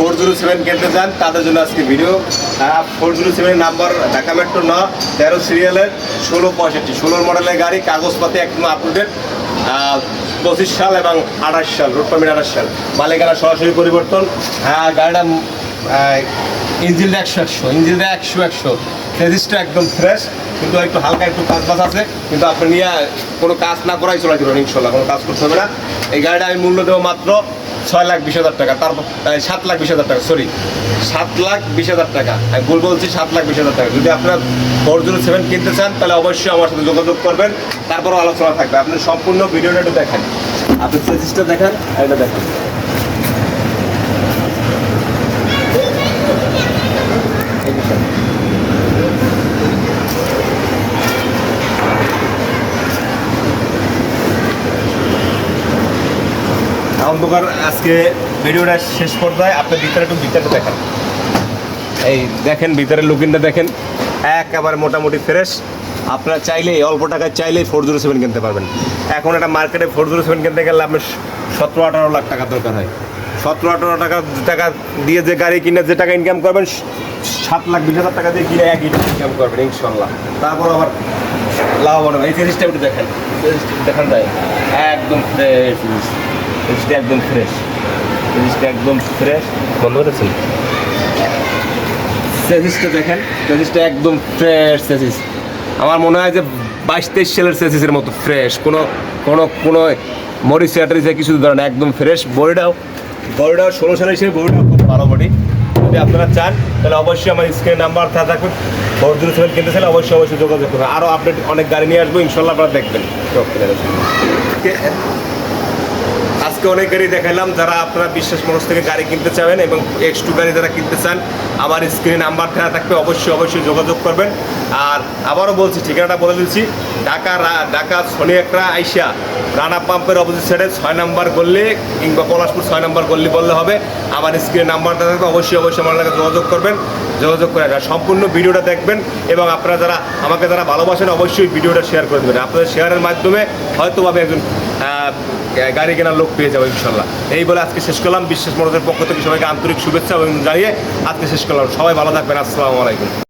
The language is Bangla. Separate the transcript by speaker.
Speaker 1: ফোর জিরো সেভেন কিনতে চান তাদের জন্য আজকে video four zero seven number Dhaka metro ন, তেরো সিরিয়ালের ষোলো পঁয়ষট্টি। ষোলোর মডেলের গাড়ি কাগজপাতি একদম আপডেট পঁচিশ সাল এবং আঠাশ সাল রোড পারমিট আঠাশ সাল। মালিকানা সরাসরি পরিবর্তন। হ্যাঁ গাড়িটা ইঞ্জিনটা একশো একশো ইঞ্জিনটা একশো একশো। ফেজিসটা একদম ফ্রেশ কিন্তু একটু হালকা একটু কাজ বাজ আছে। কিন্তু আপনি নিয়ে কোনো কাজ না করাই চলে যাবেন ইনশাল্লাহ, কোনো কাজ করতে হবে না। এই গাড়িটা আমি মূল্য দেবো মাত্র ছয় লাখ বিশ হাজার টাকা, তারপর সাত লাখ বিশ হাজার টাকা সরি সাত লাখ বিশ হাজার টাকা। আমি ভুল বলছি, সাত লাখ বিশ হাজার টাকা। যদি আপনারা ফোর জিরো সেভেন কিনতে চান, তাহলে অবশ্যই আমার সাথে যোগাযোগ করবেন। তারপরও আলোচনা থাকবে। আপনি সম্পূর্ণ ভিডিওটা একটু দেখেন। আপনি চেষ্টা দেখেন, এটা দেখেন। অন্ধকার আজকে ভিডিওটা শেষ পর্যায়ে আপনি ভিতরে একটু ভিতরে দেখেন। এই দেখেন, ভিতরের লুকিংটা দেখেন, একেবারে মোটামুটি ফ্রেশ আপনারা চাইলেই অল্প টাকায় চাইলেই ফোর জিরো সেভেন কিনতে পারবেন। এখন একটা মার্কেটে ফোর জিরো সেভেন কিনতে গেলে আপনার সতেরো, আঠারো লাখ টাকা দরকার হয়। সতেরো, আঠারো টাকা টাকা দিয়ে যে গাড়ি কিনে, যে টাকা ইনকাম করবেন, সাত লাখ, বিশ হাজার টাকা দিয়ে কিনে একই ইনকাম করবেন ইনশাল্লাহ তারপর আবার লাভবান হবে এই জিনিসটা একটু দেখেন। দেখান যায় একদম ফ্রেশ জিনিসটা একদম ফ্রেশ জিনিসটা একদম ফ্রেশ বন্ধ করেছেন? সেজিসটা দেখেন সেজিসটা একদম ফ্রেশ সেজিস আমার মনে হয় যে বাইশ তেইশ সালের সেজিসের মতো ফ্রেশ কোনো কোনো কোনো মরিচ টরিচে কিছু ধরে না একদম ফ্রেশ বডিটাও বডিটাও ষোলো সালের হিসেবে বডিটাও খুব ভালো বডি। যদি আপনারা চান তাহলে অবশ্যই আমার স্ক্রিন নাম্বার থাকা থাকবে ফোর জিরো সেভেন কিনতে চাইলে অবশ্যই অবশ্যই যোগাযোগ করবেন আরও আপডেট অনেক গাড়ি নিয়ে আসব ইনশাল্লাহ আপনারা দেখবেন। আজকে অনেক গাড়ি দেখালাম যারা আপনারা বিশ্বাস মানুষ থেকে গাড়ি কিনতে চাবেন এবং এক্স টু গাড়ি যারা কিনতে চান, আমার স্ক্রিনে নাম্বার দেওয়া থাকবে, অবশ্যই অবশ্যই যোগাযোগ করবেন। আর আবারও বলছি, ঠিকানাটা বলে দিচ্ছি, ঢাকা ঢাকা একটা আইসা রানা পাম্পের অপোজিট সাইডে ছয় নাম্বার গল্লি কিংবা পলাশপুর ছয় নাম্বার গল্লি বললে হবে। আমার স্ক্রিনে নাম্বার থাকবে, অবশ্যই অবশ্যই আমার যোগাযোগ করবেন। যোগাযোগ করে আর সম্পূর্ণ ভিডিওটা দেখবেন এবং আপনারা যারা আমাকে যারা ভালোবাসেন অবশ্যই ভিডিওটা শেয়ার করে দেবেন। আপনাদের শেয়ারের মাধ্যমে হয়তো আমি একজন গাড়ি কেনার লোক পেয়ে যাব ইনশাল্লাহ। এই বলে আজকে শেষ করলাম। বিশ্বাস মনোজের পক্ষ থেকে সবাইকে আন্তরিক শুভেচ্ছা এবং জানিয়ে আজকে শেষ করলাম। সবাই ভালো থাকবেন। আসসালামু আলাইকুম।